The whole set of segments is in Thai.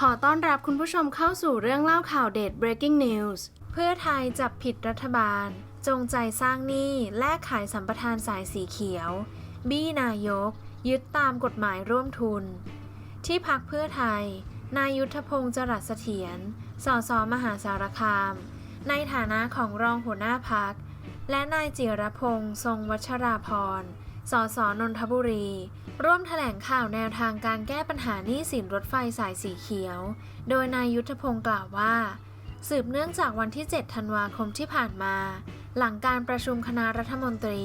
ขอต้อนรับคุณผู้ชมเข้าสู่เรื่องเล่าข่าวเด็ด breaking news เพื่อไทยจับผิดรัฐบาล จงใจสร้างหนี้แลกขายสัมปทานสายสีเขียว บี้นายก ยึดตามกฎหมายร่วมทุน ที่พักเพื่อไทย นายุทธพงศ์จรัสเสถียร สสมหาสารคาม ในฐานะของรองหัวหน้าพัก และนายจิรพงศ์ทรงวัชราพร สสนนทบุรี ร่วมแถลงข่าวแนวทางการแก้ปัญหาหนี้สินรถไฟสายสีเขียว โดยนายยุทธพงศ์กล่าวว่า สืบเนื่องจากวันที่ 7 ธันวาคมที่ผ่านมา หลังการประชุมคณะรัฐมนตรี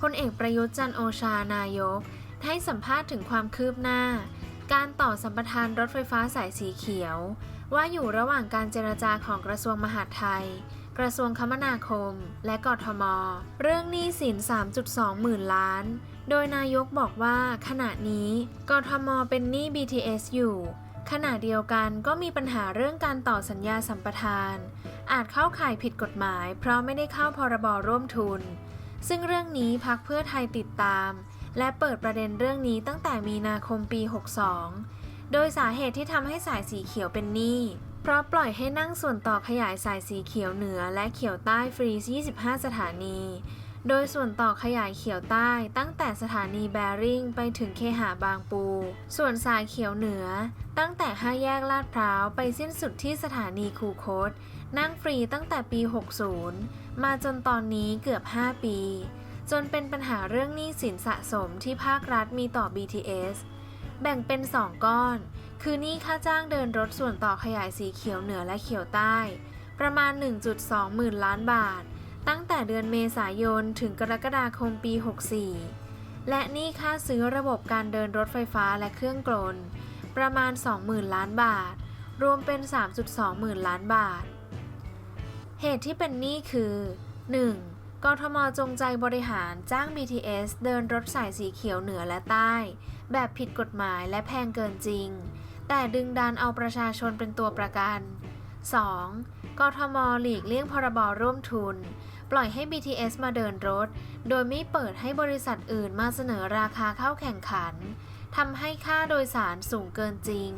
พลเอกประยุทธ์จันโอชานายก ให้สัมภาษณ์ถึงความคืบหน้า การต่อสัมปทานรถไฟฟ้าสายสีเขียว ว่าอยู่ระหว่างการเจรจาของกระทรวงมหาดไทย กระทรวงคมนาคม และกทม เรื่องหนี้สิน 3.2 หมื่นล้าน โดยนายกบอกว่าขณะนี้กทมเป็นหนี้ BTS อยู่ ขณะเดียวกันก็มีปัญหาเรื่องการต่อสัญญาสัมปทาน อาจเข้าข่ายผิดกฎหมาย เพราะไม่ได้เข้าพรบร่วมทุน ซึ่งเรื่องนี้พักเพื่อไทยติดตาม และเปิดประเด็นเรื่องนี้ตั้งแต่มีนาคมปี 62 โดยสาเหตุที่ทำให้สายสีเขียวเป็นหนี้ เพราะปล่อยให้นั่งส่วนต่อขยายสายสีเขียวเหนือและเขียวใต้ฟรี 25 สถานี โดยส่วนต่อขยายเขียวใต้ตั้งแต่สถานีแบริ่งไปถึงเคหาบางปู ส่วนสายเขียวเหนือ ตั้งแต่ 5 แยกลาดพร้าวไปสิ้นสุดที่สถานีคูคต นั่งฟรีตั้งแต่ปี 60 มาจนตอนนี้เกือบ 5 ปี จนเป็นปัญหาเรื่องหนี้สินสะสมที่ภาครัฐมีต่อ BTS แบ่งเป็น 2 ก้อน คือหนี้ค่าจ้างเดินรถส่วนต่อขยายสีเขียวเหนือและเขียวใต้ ประมาณ 1.2 หมื่นล้านบาท ตั้งแต่เดือนเมษายนถึงกรกฎาคมปี 64 และหนี้ค่าซื้อระบบการเดินรถไฟฟ้าและเครื่องกลน ประมาณ 20,000 ล้านบาท รวมเป็น 3.2 หมื่นล้านบาท เหตุที่เป็นหนี้คือ 1. กทมจงใจบริหารจ้าง BTS เดินรถสายสีเขียวเหนือและใต้ แบบผิดกฎหมายและแพงเกินจริง แต่ดึงดันเอาประชาชนเป็นตัวประกัน 2. กทมหลีกเลี่ยงพรบร่วมทุน ปล่อยให้ BTS มาเดินรถ โดยไม่เปิดให้บริษัทอื่นมาเสนอราคาเข้าแข่งขันทำให้ค่าโดยสารสูงเกินจริง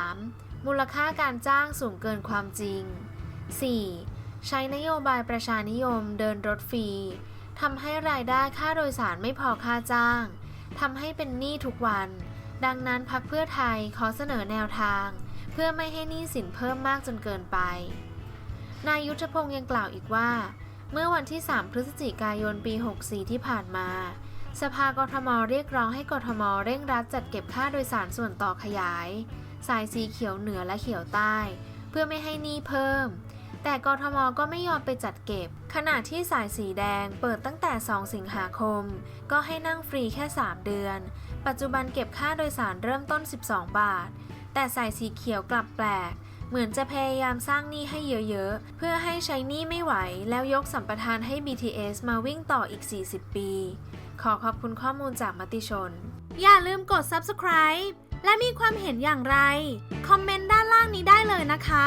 3. มูลค่าการจ้างสูงเกินความจริง 4. ใช้นโยบายประชานิยมเดินรถฟรีทำให้รายได้ค่าโดยสารไม่พอค่าจ้างทำให้เป็นหนี้ทุกวัน ดังนั้นพักเพื่อไทยขอเสนอแนวทาง เพื่อไม่ให้หนี้สินเพิ่มมากจนเกินไปนายยุทธพงศ์ยังกล่าวอีกว่า เมื่อวันที่ 3 พฤศจิกายนปี 64 ที่ผ่านมา สภากทมเรียกร้องให้กทมเร่งรัดจัดเก็บค่าโดยสารส่วนต่อขยาย สายสีเขียวเหนือและเขียวใต้ เพื่อไม่ให้หนี้เพิ่ม แต่กทมก็ไม่ยอมไปจัดเก็บ ขณะที่สายสีแดงเปิดตั้งแต่ 2 สิงหาคม ก็ให้นั่งฟรีแค่ 3 เดือน ปัจจุบันเก็บค่าโดยสารเริ่มต้น 12 บาท แต่สายสีเขียวกลับแปลก เหมือนจะพยายามสร้างหนี้ให้เยอะๆ เพื่อให้ใช้หนี้ไม่ไหว แล้วยกสัมปทานให้ BTS มาวิ่งต่ออีก 40 ปี ขอขอบคุณข้อมูลจากมติชน อย่าลืมกด subscribe และมีความเห็นอย่างไร คอมเมนต์ด้านล่างนี้ได้เลยนะคะ